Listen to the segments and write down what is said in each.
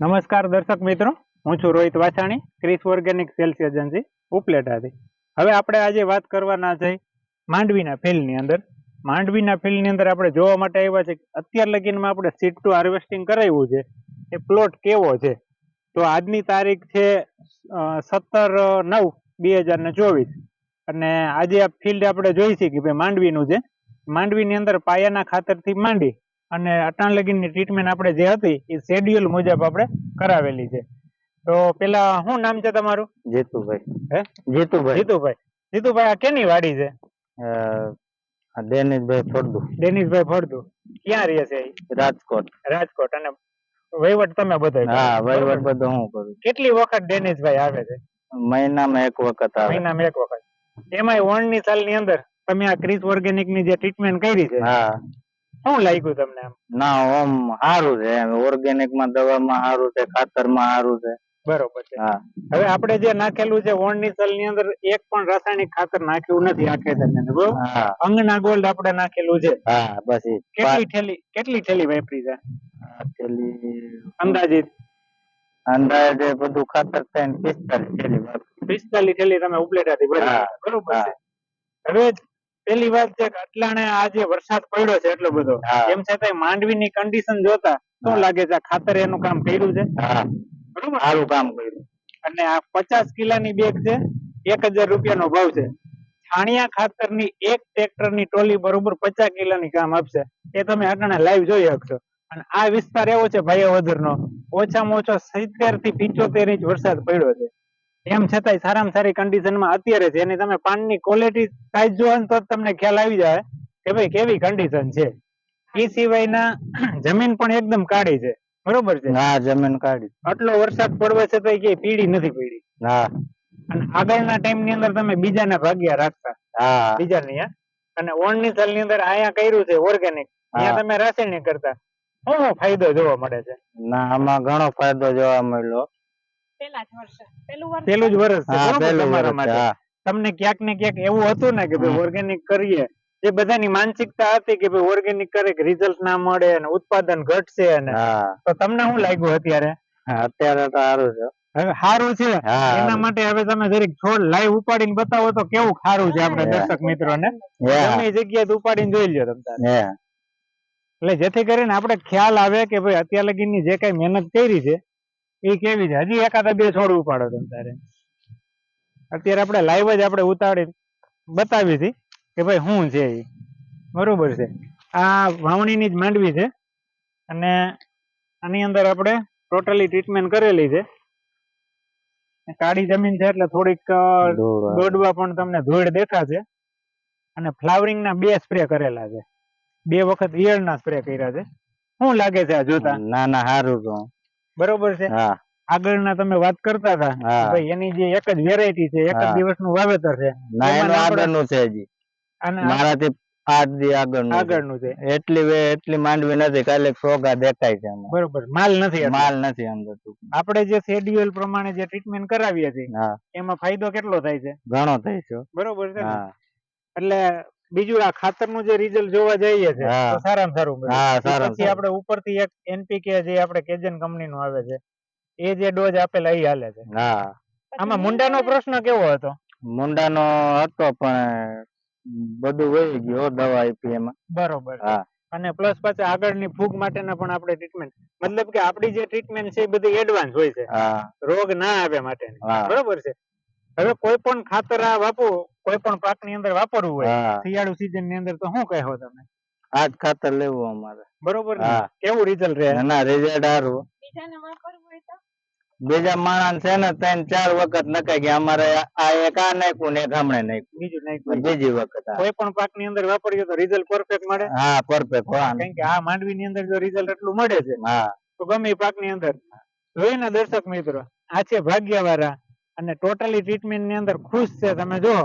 નમસ્કાર દર્શક મિત્રો, હું છું Rohit Vachhani, Kris organic sales agency, ઉપલેટાથી. હવે આપણે આજે વાત કરવાના છે માંડવીના ફિલ્ડની અંદર. માંડવીના ફિલ્ડની અંદર આપણે જોવા માટે આવ્યા છે કે અત્યાર લગીનમાં આપણે સીટ ટુ હાર્વેસ્ટિંગ કરાવ્યું છે. એ પ્લોટ કેવો છે? તો આજની તારીખ છે સત્તર, નવ, બે હજાર ને ચોવીસ. અને આજે આ ફિલ્ડ આપણે જોઈ છે કે ભાઈ માંડવીનું છે. માંડવીની અંદર પાયાના ખાતરથી માંડી અને અટાણ લગીનની ટ્રીટમેન્ટ આપણે જે હતી એ શેડ્યુલ મુજબ આપણે કરાવેલી છે. તો પેલા શું નામ છે તમારું? જીતુભાઈ. હે? જીતુભાઈ. જીતુભાઈ. જીતુભાઈ આ કેની વાડી છે? અ, ફળદુ. ડેનિશભાઈ ફળદુ. ક્યાં રહે છે રાજકોટ. રાજકોટ. અને વહીવટ તમે બધો હા વહીવટ બધો હું કરું કેટલી વખત ડેનિશભાઈ આવે છે? મહિનામાં એક વખત આવે. મહિનામાં એક વખત. એમાંય ઓણની સાલની અંદર તમે આ ક્રિસ ઓર્ગેનિકની જે ટ્રીટમેન્ટ કરી છે હા. શું લાગ્યું તમને આમ ના ઓમ સારું છે ઓર્ગેનિકમાં દવામાં સારું છે ખાતરમાં સારું છે. બરોબર છે. હા. હવે આપણે જે નાખેલું છે ઓણની સાલની અંદર એક પણ રાસાયણિક ખાતર નાખ્યું નથી આ અંદર અંગના ગોલ્ડ આપણે નાખેલું છે. હા બસ કેટલી થેલી કેટલી થેલી વાપરી છે? થેલી અંદાજિત? અંદાજે બધું ખાતર થઈને પિસ્તાલીસ થેલી. પિસ્તાલીસ થેલી તમે ઉપલેટાથી ભરી બરોબર છે. હવે પેલી વાત છે કે અટલાણે આ જે વરસાદ પડ્યો છે એટલો બધો એમ છતાં માંડવી ની કન્ડિશન જોતા શું લાગે છે? ખાતર એનું કામ કર્યું છે? બરોબર? સારું કામ કર્યું. અને આ પચાસ કિલાની બેગ છે એક હજાર રૂપિયાનો ભાવ છે. છાણિયા ખાતરની એક ટ્રેક્ટરની ટોલી બરોબર પચાસ કિલાની કામ આપશે. એ તમે અટાણે લાઈવ જોઈ શકશો. અને આ વિસ્તાર એવો છે ભાઈ વધરનો ઓછામાં ઓછો સિત્તેરથી પિચોતેર ઇંચ વરસાદ પડ્યો છે. એમ છતાંય સારામાં સારી કન્ડિશનમાં અત્યારે છે એની તમે પાનની ક્વોલિટી સાઈઝ જોવો ને તો તમને ખ્યાલ આવી જાય કે ભાઈ કેવી કન્ડિશન છે. એ સિવાયના જમીન પણ એકદમ કાળી છે બરોબર છે? હા જમીન કાઢી આટલો વરસાદ પડવે છે તો ક્યાંય પીડી નથી પડી. હા. અને આગળના ટાઈમની અંદર તમે બીજાને ભાગ્યા રાખતા. હા. બીજાની હા. અને ઓણની સાલની અંદર અહીંયા કર્યું છે ઓર્ગેનિક ત્યાં તમે રાસાયણિક કરતા. ઘણો શું ફાયદો જોવા મળે છે. ના આમાં ઘણો ફાયદો જોવા મળ્યો. પેલા જ વર્ષે. પેલું જ વર્ષ છે હા બરોબર પેલું તમારા માટે. તમને ક્યાંક ને ક્યાંક એવું હતું ને કે ભાઈ ઓર્ગેનિક કરીએ. જે બધાની માનસિકતા હતી કે ભાઈ ઓર્ગેનિક કરે કે રિઝલ્ટ ના મળે અને ઉત્પાદન ઘટશે અને તો તમને શું લાગ્યું અત્યારે? અત્યારે તો સારું છે. હવે સારું છે? એના માટે હવે તમે જરીક છોડ લાઈવ ઉપાડીને બતાવો તો કેવું સારું છે આપણે દર્શક મિત્રોને? એ જગ્યાએ ઉપાડીને જોઈ લ્યો તમે એટલે જેથી કરીને આપણે ખ્યાલ આવે કે ભાઈ અત્યાર લગીની જે કઈ મહેનત કરી છે એ કેવી છે? હજી એકાદા બે છોડ ઉપાડો તમે તારે. અત્યારે આપણે લાઈવ જ આપણે ઉતાડી બતાવી હતી કે ભાઈ શું છે એ બરોબર છે. આ વાવણીની જ માંડવી છે અને આની અંદર આપણે ટોટલી ટ્રીટમેન્ટ કરેલી છે. કાળી જમીન છે એટલે થોડીક. દોડવા પણ તમને ધૂળ દેખાશે. અને ફ્લાવરિંગ ના બે સ્પ્રે કરેલા છે. બે વખત ઈયળ ના સ્પ્રે કર્યા છે. શું લાગે છે આ જોતા? ના ના સારું બરોબર છે? આગળના તમે વાત કરતા હતા. ભાઈ એની જે એક જ વેરાયટી છે એક જ. દિવસનું વાવેતર છે. ના એનું આપણે- આગળનું છે હજી. મારાથી પાંચ દી આગળનું આગળનું છે. એટલી એટલી માંડવી નથી. કાલે સોગા દેખાય છે બરોબર. માલ નથી માલ નથી અંદર આપણે જે શેડ્યુલ પ્રમાણે જે ટ્રીટમેન્ટ કરાવીએ છીએ એમાં ફાયદો કેટલો થાય છે? ઘણો થાય છે બરોબર છે એટલે બીજું આ ખાતરનું જે રિઝલ્ટ જોવા જઈએ છે. તો સારામાં સારું હા, સારામાં પછી. આપણે ઉપરથી એક એનપીકે જે આપણે કેજન કંપનીનું આવે છે એ જે ડોઝ આપેલા એ હાલે છે. હા. આમાં મુંડાનો પ્રશ્ન કેવો હતો? મુંડાનો હતો પણ બધું વહી ગયું દવા આપી એમાં. બરોબર. હા. અને પ્લસ પાછા આગળની ફૂગ માટેના પણ આપણે ટ્રીટમેન્ટ મતલબ કે આપણી જે ટ્રીટમેન્ટ છે એ બધી એડવાન્સ હોય છે. રોગ ના આવે માટે બરોબર છે. હવે કોઈ પણ ખાતર આ વાપરવું કોઈ પણ પાકની અંદર વાપરવું હોય શિયાળુ સીઝનની અંદર તો શું કહો તમે? આજ ખાતર લેવું અમારે. બરોબર કેવું રિઝલ્ટ રહે? ના રિઝલ્ટ સારું. બીજા માણસ છે ને ત્રણ ચાર વખત નખાય ગયા. અમારે આ એક આ નાખ્યું ને એક હમણે નાખ્યું. બીજું નાખ્યું. બીજી વખત કોઈ પણ પાકની અંદર વાપરીએ તો રિઝલ્ટ પરફેક્ટ મળે? હા પરફેક્ટ કારણ કે આ માંડવી ની અંદર જો રિઝલ્ટ એટલું મળે છે હા. તો ગમે એ પાકની અંદર. જોઈએ ને દર્શક મિત્રો આ છે ભાગ્યવાળા. અને ટોટલી ટ્રીટમેન્ટની અંદર ખુશ છે તમે જો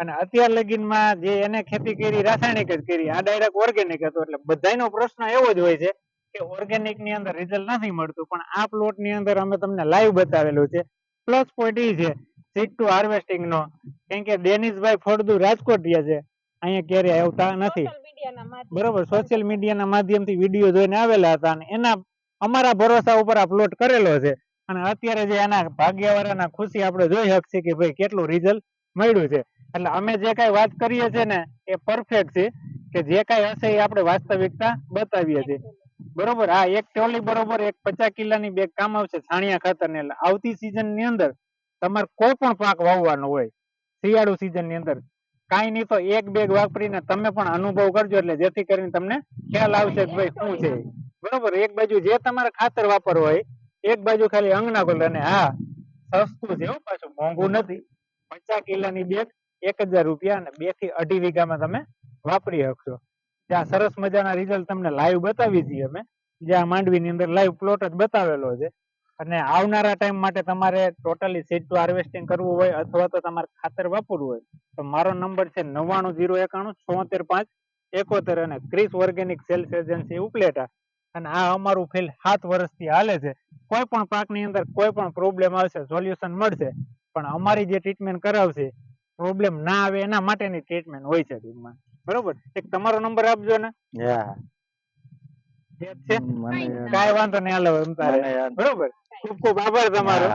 અને અત્યાર લગીનમાં જે એને ખેતી કરી રાસાયણિક જ કરી આ ડાયરેક્ટ ઓર્ગેનિક હતો. એટલે બધાનો પ્રશ્ન એવો જ હોય છે કે ઓર્ગેનિકની અંદર રિઝલ્ટ નથી મળતું. પણ આ પ્લોટની અંદર અમે તમને લાઈવ બતાવેલું છે. પ્લસ પોઈન્ટ ઈ છે સીટ ટુ હાર્વેસ્ટિંગ નો. કેમ કે ડેનિશભાઈ ફળદુ રાજકોટ રહ્યા છે. અહીંયા ક્યારે આવતા નથી. બરોબર સોશિયલ મીડિયાના માધ્યમથી વીડિયો જોઈને આવેલા હતા અને એના અમારા ભરોસા ઉપર આ પ્લોટ કરેલો છે. અને અત્યારે જે એના ભાગ્યવાળાના ખુશી આપણે જોઈ શકશે કે ભાઈ કેટલું રિઝલ્ટ મળ્યું છે. એટલે અમે જે કાંઈ વાત કરીએ છીએ ને, એ પરફેક્ટ છે કે જે કઈ હશે એ આપણે વાસ્તવિકતા બતાવીએ છીએ. બરોબર? હા એક ટોલી બરોબર એક પચાસ કિલ્લાની બેગ કામ આવશે છાણિયા ખાતર ને આવતી સિઝનની અંદર તમારે કોઈ પણ પાક વાવવાનો હોય, શિયાળુ સિઝનની અંદર, કાંઈ નહીં તો એક બેગ વાપરીને તમે પણ અનુભવ કરજો એટલે જેથી કરીને તમને ખ્યાલ આવશે કે ભાઈ શું છે બરોબર? એક બાજુ જે તમારે ખાતર વાપરવું હોય, એક બાજુ ખાલી અંગના કલર અને હા, સસ્તું છે એવું પાછું, મોંઘું નથી. પચાસ કિલ્લાની બેગ એક હજાર રૂપિયા અને બેથી અઢી વીઘામાં તમે વાપરી શકશો. ત્યાં સરસ મજાના રિઝલ્ટ તમને લાઈવ બતાવી છીએ અમે. જ્યાં માંડવીની અંદર લાઈવ પ્લોટ જ બતાવેલો છે. અને આવનારા ટાઈમ માટે તમારે ટોટલી સીડ ટુ હાર્વેસ્ટિંગ કરવું હોય અથવા તો તમારે ખાતર વાપરવું હોય, તો મારો નંબર છે નવ્વાણું જીરો એકાણું છોતેર પાંચ એકોતેર અને Kris organic sales agency Upleta. અને આ અમારું ફિલ્ડ સાત વર્ષથી હાલે છે. કોઈ પણ પાકની અંદર કોઈ પણ પ્રોબ્લેમ આવશે સોલ્યુશન મળશે. પણ અમારી જે ટ્રીટમેન્ટ કરાવશે પ્રોબ્લેમ ના આવે એના માટેની ટ્રીટમેન્ટ હોય છે ટૂંકમાં બરોબર? એક તમારો નંબર આપજો ને. કાંઈ વાંધો નહીં હાલો બરોબર? ખૂબ ખૂબ આભાર તમારો.